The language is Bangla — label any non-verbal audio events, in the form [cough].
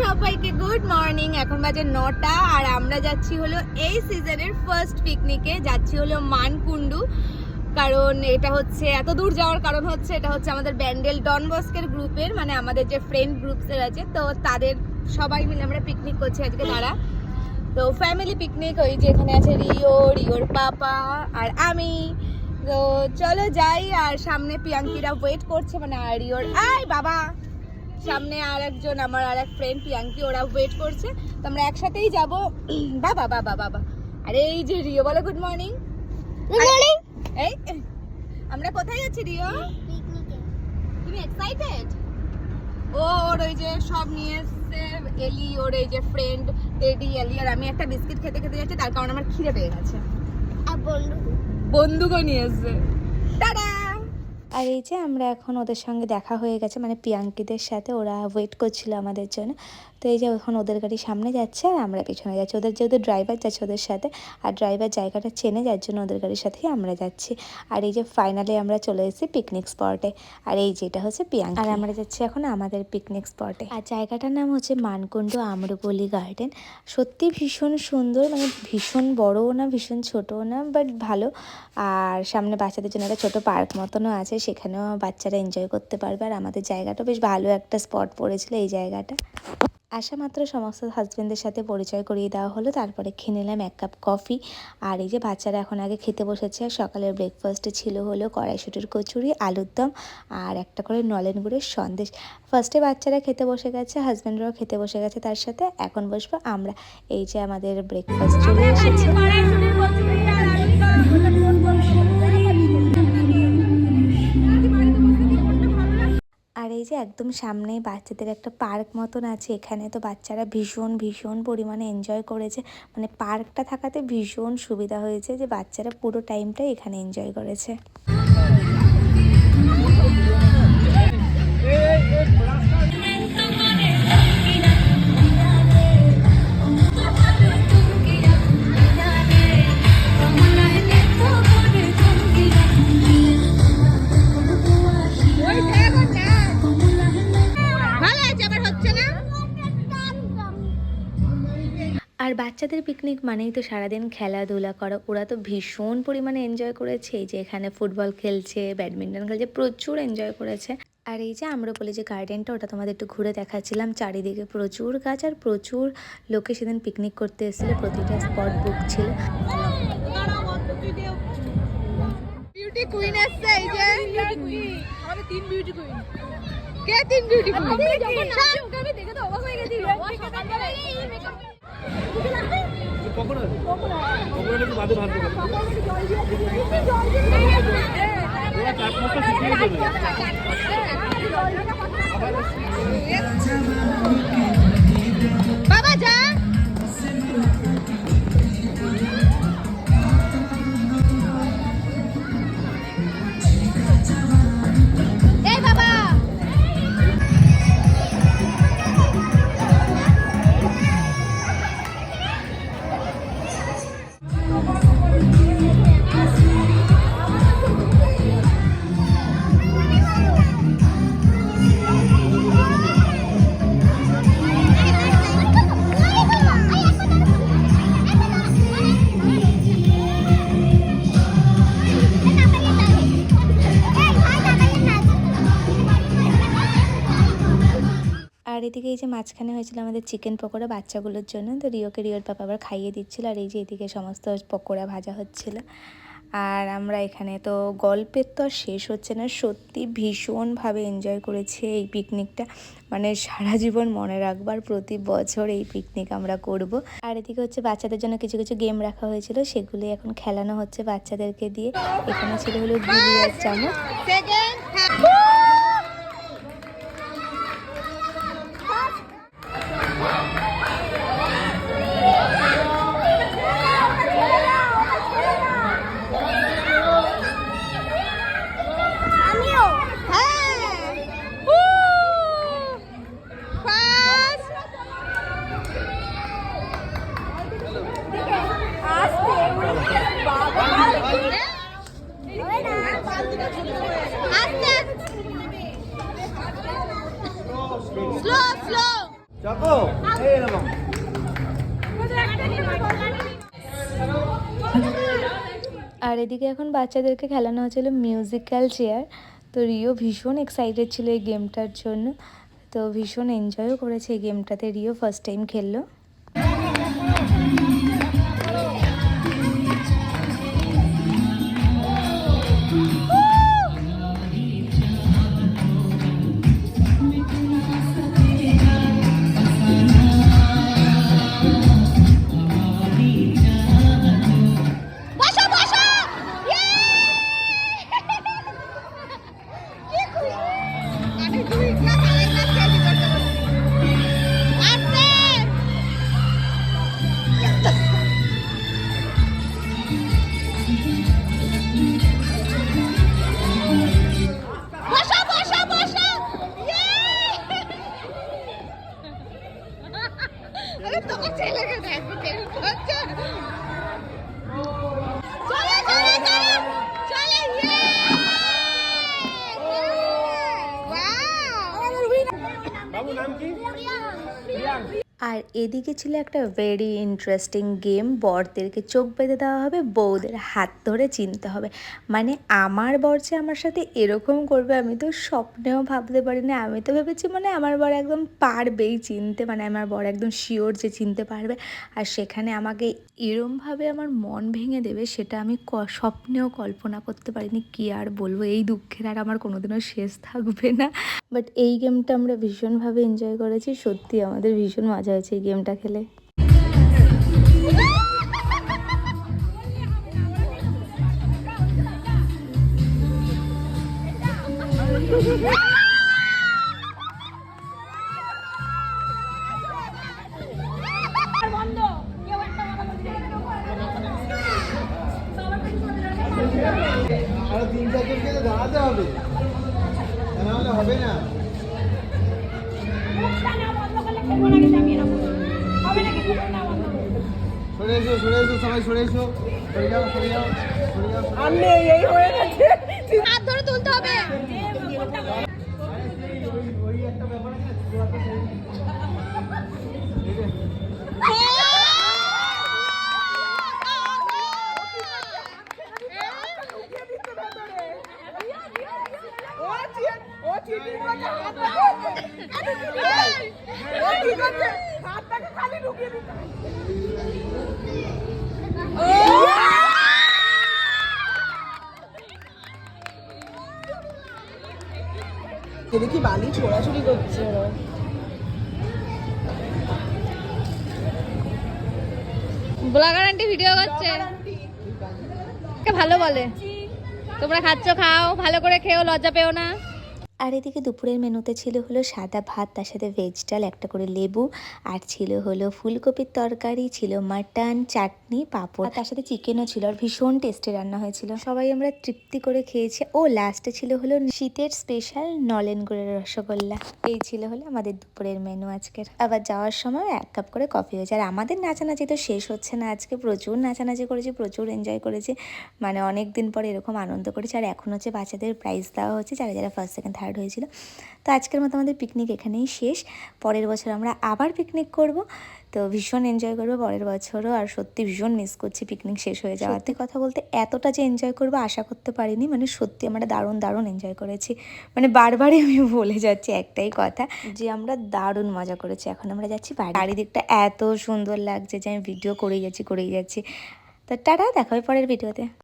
সবাইকে গুড মর্নিং। এখন বাজে নটা, আর আমরা যাচ্ছি হলো এই সিজনের ফার্স্ট পিকনিকে যাচ্ছি হলো মানকুন্ডু কারণ এটা হচ্ছে, এত দূর যাওয়ার কারণ হচ্ছে, এটা হচ্ছে আমাদের ব্যান্ডেল ডন বস্কের গ্রুপের মানে আমাদের যে ফ্রেন্ড গ্রুপসের আছে, তো তাদের সবাই মিলে আমরা পিকনিক করছি আজকে তারা তো ফ্যামিলি পিকনিক ওই যে এখানে আছে রিও, রিওর পাপা, আর আমি। তো চলো যাই, আর সামনে প্রিয়াঙ্কিরা ওয়েট করছে মানে আর রিওর আয় বাবা! সামনে আর একজন আমার আর এক ফ্রেন্ড প্রিয়াঙ্কি ওরা ওয়েট করছে। তো আমরা একসাথেই যাব। [clears throat] বাবা বাবা বাবা আরে এই যে রিও বলো গুড মর্নিং গুড মর্নিং এই আমরা কোথায় যাচ্ছি রিও? তুমি এক্সাইটেড ও ওর ওই যে সব নিয়ে এসছে এলি ওর এই যে ফ্রেন্ড টেডি এলি আর আমি একটা বিস্কিট খেতে খেতে যাচ্ছি তার কারণে আমার খিদে পেয়ে গেছে। বন্দুকও নিয়ে এসছে। টাটা! আর এই যে আমরা এখন ওদের সঙ্গে দেখা হয়ে গেছে মানে প্রিয়াঙ্কিদের সাথে ওরা ওয়েট করছিল আমাদের জন্য। তো এই যে এখন ওদের গাড়ি সামনে যাচ্ছে আর আমরা পিছনে যাচ্ছি। ওদের যেহেতু ড্রাইভার যাচ্ছে ওদের সাথে আর ড্রাইভার জায়গাটা চেনে যার জন্য ওদের গাড়ির সাথেই আমরা যাচ্ছি। আর এই যে ফাইনালি আমরা চলে এসেছি পিকনিক স্পটে আর এই যেটা হচ্ছে প্রিয়াঙ্কা। আর আমরা যাচ্ছি এখন আমাদের পিকনিক স্পটে আর জায়গাটার নাম হচ্ছে মানকুণ্ড আম্রপল্লী গার্ডেন সত্যি ভীষণ সুন্দর মানে ভীষণ বড়ও না ভীষণ ছোটও না বাট ভালো। আর সামনে বাচ্চাদের জন্য একটা ছোটো পার্ক মতনও আছে সেখানেও বাচ্চারা এনজয় করতে পারবে। আর আমাদের জায়গাটা বেশ ভালো একটা স্পট পড়েছিল এই জায়গাটা। আসা মাত্র সমস্ত হাজব্যান্ডের সাথে পরিচয় করিয়ে দেওয়া হলো। তারপরে খেয়ে নিলাম এক কাপ কফি আর এই যে বাচ্চারা এখন আগে খেতে বসেছে আর সকালের ব্রেকফাস্টে ছিল হলো কড়াইশুটির কচুরি, আলুর দম আর একটা করে নলেন গুড়ের সন্দেশ। ফার্স্টে বাচ্চারা খেতে বসে গেছে হাজব্যান্ডরাও খেতে বসে গেছে তার সাথে। এখন বসবো আমরা। এই যে আমাদের ব্রেকফাস্ট চলে এসেছে। আর এই যে একদম সামনেই বাচ্চাদের একটা পার্ক মতন আছে এখানে তো বাচ্চারা ভীষণ ভীষণ পরিমাণে এনজয় করেছে মানে পার্কটা থাকাতে ভীষণ সুবিধা হয়েছে যে বাচ্চারা পুরো টাইমটাই এখানে এনজয় করেছে বাচ্চাদের পিকনিক মানেই তো সারাদিন খেলাধুলা করা। ওরা তো ভীষণ পরিমাণে এনজয় করেছে। যে এখানে ফুটবল খেলছে ব্যাডমিন্টন খেলছে প্রচুর এনজয় করেছে। আর এই যে আমরা বলি যে গার্ডেনটা ওটা তোমাদের একটু ঘুরে দেখাচ্ছিলাম। চারিদিকে প্রচুর গাছ আর প্রচুর লোকে সেদিন পিকনিক করতে এসেছিল। প্রতিটা স্পট বুক ছিল। বিউটি কুইন আসছে এই যে। আমাদের তিন বিউটি কুইন কে তিন বিউটি কুইন আমি দেখে তো অবাক হয়ে গেছি। কখন একটু বাদে ভাবতে এদিকে এই যে মাঝখানে হয়েছিল আমাদের চিকেন পকোড়া বাচ্চাগুলোর জন্য, তো রিওকে রিওর পাপা আবার খাইয়ে দিচ্ছিল আর এই যে এদিকে সমস্ত পকোড়া ভাজা হচ্ছিল। আর আমরা এখানে তো গল্পের তো আর শেষ হচ্ছে না, সত্যি ভীষণভাবে এনজয় করেছি এই পিকনিকটা মানে সারা জীবন মনে রাখবার প্রতি বছর এই পিকনিক আমরা করব। আর এদিকে হচ্ছে বাচ্চাদের জন্য কিছু কিছু গেম রাখা হয়েছিল সেগুলি এখন খেলানো হচ্ছে বাচ্চাদেরকে দিয়ে। এখানে ছিল হলো গুলি আর চামচ এদিকে এখন বাচ্চাদেরকে খেলানো হয়েছিল মিউজিক্যাল চেয়ার তো রিও ভীষণ এক্সাইটেড ছিল এই গেমটার জন্য। তো ভীষণ এনজয়ও করেছে এই গেমটাতে রিও ফার্স্ট টাইম খেললো। আমি দুই ক্লাস আড়াই ক্লাস কেজি করতে বসছি আস্তে বসো বসো বসো আরে তোকে ছেলেকে দেখো কেন করছে চলে চলে চলে চলে ইয়ে বাবু নাম কি আর এদিকে ছিল একটা ভেরি ইন্টারেস্টিং গেম বরদেরকে চোখ বেঁধে দেওয়া হবে, বউদের হাত ধরে চিনতে হবে। মানে আমার বর যে আমার সাথে এরকম করবে, আমি তো স্বপ্নেও ভাবতে পারিনি। আমি তো ভেবেছি মানে আমার বর একদম পারবেই চিনতে মানে আমার বর একদম শিওর যে চিনতে পারবে। আর সেখানে আমাকে এরমভাবে আমার মন ভেঙে দেবে, সেটা আমি স্বপ্নেও কল্পনা করতে পারিনি। কি আর বলব? এই দুঃখের আর আমার কোনোদিনও শেষ থাকবে না। বাট এই গেমটা আমরা ভীষণভাবে এনজয় করেছি। সত্যি আমাদের ভীষণ মজা হয়েছে এই গেমটা খেলে। তিন দাঁড়াতে হবে। নাহলে হবে না সরে এসো সরে এসো সবাই সরে এসো সরে যাও সরে যাও সরে যাও সরে যাও। হাত ধরে তুলতে হবে ওই ওই একটা ব্যাপার আছে না, ছোট একটা সেই- এই যে, দেখি বালি ছোড়াছুড়ি করছে ব্লগার আন্টি ভিডিও করছে। ভালো বলে? তোমরা খাচ্ছ খাও ভালো করে খেও লজ্জা পেও না। আর এদিকে দুপুরের মেনুতে ছিল হলো সাদা ভাত, তার সাথে ভেজ ডাল, একটা করে লেবু, আর ছিল হলো ফুলকপির তরকারি, ছিল মাটন, চাটনি, পাঁপড়। তার সাথে চিকেনও ছিল, আর ভীষণ টেস্টি রান্না হয়েছিল। সবাই আমরা তৃপ্তি করে খেয়েছি। ও লাস্টে ছিল হলো শীতের স্পেশাল নলেন গুড়ের রসগোল্লা। এই ছিল হলো আমাদের দুপুরের মেনু আজকের। আবার যাওয়ার সময় এক কাপ করে কফি হয়েছে। আর আমাদের নাচানাচি তো শেষ হচ্ছে না আজকে। প্রচুর নাচানাচি করেছি, প্রচুর এনজয় করেছি। মানে অনেক দিন পরে এরকম আনন্দ করেছি। আর এখন হচ্ছে বাচ্চাদের প্রাইজ দেওয়া হচ্ছে। যারা যারা ফার্স্ট সেকেন্ড থার্ড হয়েছিল। তো আজকের মতো আমাদের পিকনিক এখানেই শেষ। পরের বছর আমরা আবার পিকনিক করব। তো ভীষণ এনজয় করব পরের বছরও। আর সত্যি ভীষণ মিস করছি পিকনিক শেষ হয়ে যাওয়াতে। কথা বলতে এতটা যে এনজয় করব আশা করতে পারিনি। মানে সত্যি আমরা দারুণ দারুণ এনজয় করেছি। মানে বারবারই আমি বলে যাচ্ছি একটাই কথা যে আমরা দারুণ মজা করেছি। এখন আমরা যাচ্ছি বাড়ি। চারিদিকটা এত সুন্দর লাগছে যে আমি ভিডিও করেই যাচ্ছি করেই যাচ্ছি। তো টাটা দেখা হবে পরের ভিডিওতে